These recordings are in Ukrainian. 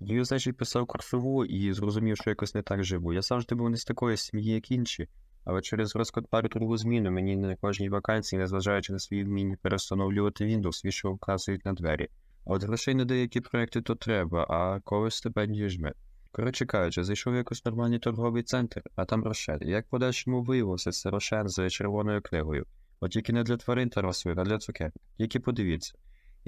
Я, значить, писав курсову і зрозумів, що якось не так живу. Я завжди був не з такої сім'ї, як інші, але через розклад пари другу зміну мені на кожній вакансії, незважаючи на свої вміння перестановлювати Windows, вічно вказують на двері. А от грошей на деякі проекти то треба, а когось стипендію жме. Коротше кажучи, зайшов в якийсь нормальний торговий центр, а там Рошен. Як подальшому виявилося, це Рошен з червоною книгою. От тільки не для тварин та рослин, а для цукерок. Тільки подивіться.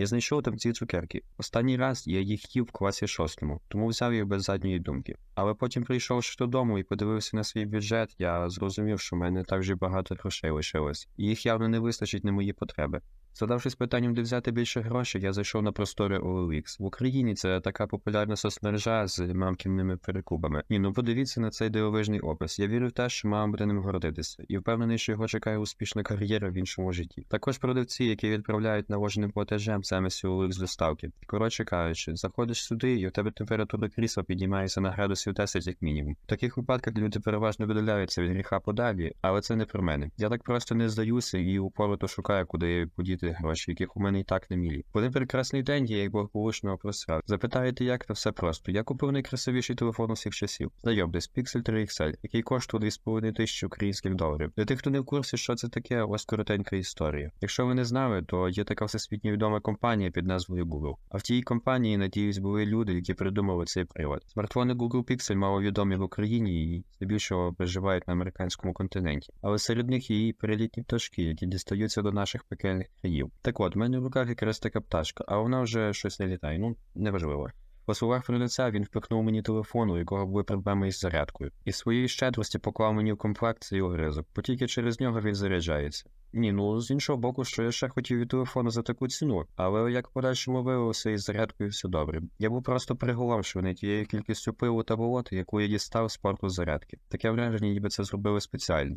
Я знайшов там ці цукерки. Останній раз я їх їв в класі шостому, тому взяв їх без задньої думки. Але потім прийшовши додому і подивився на свій бюджет, я зрозумів, що в мене так вже багато грошей лишилось, і їх явно не вистачить на мої потреби. Задавшись питанням, де взяти більше грошей, я зайшов на простори OLX. В Україні це така популярна соцмережа з мамкінними перекубами. Ні, ну подивіться на цей дивовижний опис. Я вірю в те, що мама буде ним гордитися, і впевнений, що його чекає успішна кар'єра в іншому житті. Також продавці, які відправляють наложеним платежем замість OLX доставки. Коротше кажучи, заходиш сюди, і у тебе температура крісла піднімається на градусів 10 як мінімум. В таких випадках люди переважно видаляються від гріха подалі, але це не про мене. Я так просто не здаюся і упорото шукаю, куди подіти гроші, яких у мене і так немілі. В один прекрасний день я як благополучного просрав. Запитаєте, як то все просто. Я купив найкрасивіший телефон усіх часів. Знайомтесь, Pixel 3 XL, який коштує 2,5 тисячі українських доларів. Для тих, хто не в курсі, що це таке, ось коротенька історія. Якщо ви не знали, то є така всесвітньо відома компанія під назвою Google. А в тій компанії, надіюсь, були люди, які придумали цей привод. Смартфони Google Pixel маловідомі в Україні і здебільшого проживають на американському континенті. Але серед них є і перелітні пташки, які дістаються до наших пекельних країв. Так от, в мене в руках якраз така пташка, а вона вже щось не літає. Ну, неважливо. По словах продавця він впихнув мені телефон, у якого були проблеми із зарядкою, і своєї щедрості поклав мені в комплект цей огризок, бо тільки через нього він заряджається. Ні, ну з іншого боку, що я ще хотів від телефону за таку ціну, але як подальшому виявилося із зарядкою все добре. Я був просто приголомшений тією кількістю пилу та болота, яку я дістав з порту зарядки. Таке враження, ніби це зробили спеціально.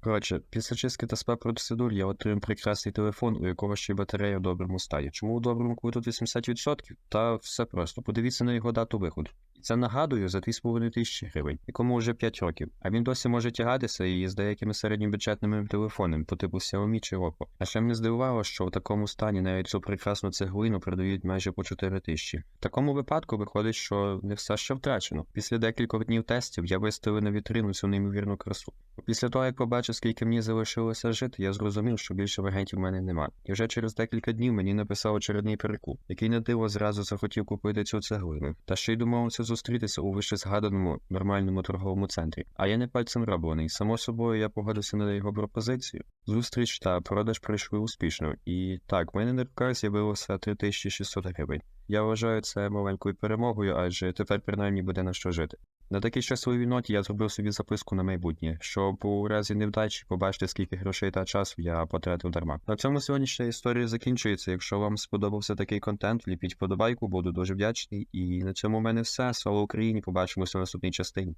Коротше, після чистки та спа процедур я отримав прекрасний телефон, у якого ще й батарея в доброму стані. Чому у доброму, коли тут 80%? Та все просто. Подивіться на його дату виходу. Це нагадую за 2,5 тисячі гривень, якому вже 5 років. А він досі може тягатися і з деякими середньобюджетними телефонами по типу Xiaomi чи Oppo. А ще мене здивувало, що в такому стані навіть цю прекрасну цеглину продають майже по 4 тисячі. В такому випадку виходить, що не все ще втрачено. Після декількох днів тестів я виставив на вітрину цю неймовірну красу. Після того, як побачив, скільки мені залишилося жити, я зрозумів, що більше варіантів в мене нема. І вже через декілька днів мені написав очередний перекуп, який на диво зразу захотів купити цю цеглину. Та ще й домовився зустрітися у вище згаданому нормальному торговому центрі. А я не пальцем роблений. Само собою я погодився на його пропозицію. Зустріч та продаж пройшли успішно. І так, в мене на руках з'явилося 3600 гривень. Я вважаю це маленькою перемогою, адже тепер принаймні буде на що жити. На такій щасливій ноті я зробив собі записку на майбутнє, щоб у разі невдачі побачити, скільки грошей та часу я потратив дарма. На цьому сьогоднішня історія закінчується. Якщо вам сподобався такий контент, ліпіть подобайку, буду дуже вдячний. І на цьому в мене все. Слава Україні! Побачимося в наступній частині.